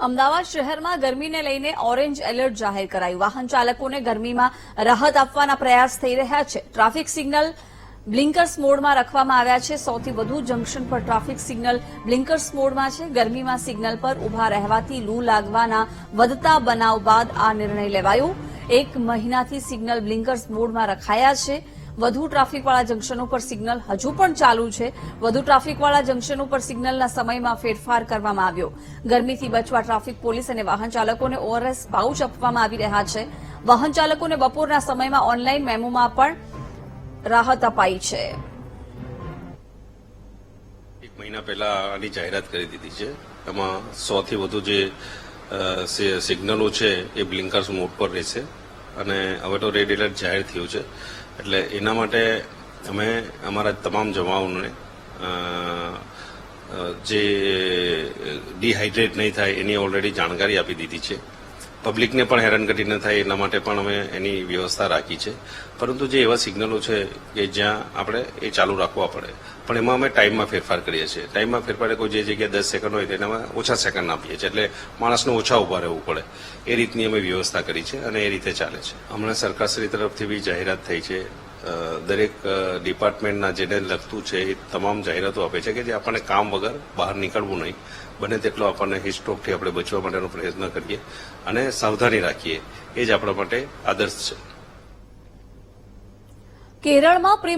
અમદાવાદ શહેરમાં ગરમીને લઈને ઓરેન્જ એલર્ટ જાહેર કરાયું. વાહન ચાલકોને ગરમીમાં રાહત આપવાના પ્રયાસ થઈ રહ્યા છે. ટ્રાફિક સિગ્નલ બ્લિન્કર્સ મોડમાં રાખવામાં આવ્યા છે. સૌથી વધુ જંકશન પર ટ્રાફિક સિગ્નલ બ્લિંકર્સ મોડમાં છે. ગરમીમાં સિગ્નલ પર ઊભા રહેવાથી લૂ લાગવાના વધતા બનાવ બાદ આ નિર્ણય લેવાયો. એક મહિનાથી સિગ્નલ બ્લિન્કર્સ મોડમાં રખાયા છે. વધુ ટ્રાફિકવાળા જંકશનો પર સિગ્નલ હજુ પણ ચાલુ છે. વધુ ટ્રાફિકવાળા જંકશનો પર સિગ્નલના સમયમાં ફેરફાર કરવામાં આવ્યો. ગરમીથી બચવા ટ્રાફિક પોલીસ અને વાહન ચાલકોને ઓઆરએસ પાઉચ આપવામાં આવી રહ્યા છે. વાહન ચાલકોને બપોરના સમયમાં ઓનલાઈન મેમોમાં પણ રાહત અપાઈ છે. એક મહિના પહેલા આની જાહેરાત કરી દીધી છે. એમાં સો થી વધુ જે સિગ્નલો છે એ બ્લિંકર્સ મોડ પર રહેશે. અને હવે તો રેડ એલર્ટ જાહેર થયું છે. એટલે એના માટે અમે અમારા તમામ જવાનોને જે ડિહાઇડ્રેટ નહીં થાય એની ઓલરેડી જાણકારી આપી દીધી છે. પબ્લિકને પણ હેરાનગતિ ન થાય એના માટે પણ અમે એની વ્યવસ્થા રાખી છે. પરંતુ જે એવા સિગ્નલો છે કે જ્યાં આપણે એ ચાલુ રાખવા પડે. પણ એમાં અમે ટાઈમમાં ફેરફાર કરીએ છીએ. ટાઈમમાં ફેરફાર કોઈ જે જગ્યાએ દસ સેકન્ડ હોય તેનામાં ઓછા સેકન્ડ આપીએ છીએ. એટલે માણસને ઓછા ઊભા રહેવું પડે. એ રીતની અમે વ્યવસ્થા કરી છે અને એ રીતે ચાલે છે. હમણાં સરકારશ્રી તરફથી બી જાહેરાત થઈ છે દરેક ડિપાર્ટમેન્ટના જેને લગતું છે એ તમામ જાહેરાતો આપે છે કે જે આપણને કામ વગર બહાર નીકળવું નહીં. બને તેટલો આપણને હિસ્ટ્રોકથી આપણે બચવા માટેનો પ્રયત્ન કરીએ અને સાવધાની રાખીએ. એ જ આપણા માટે આદર્શ છે. કેરળમાં પ્રી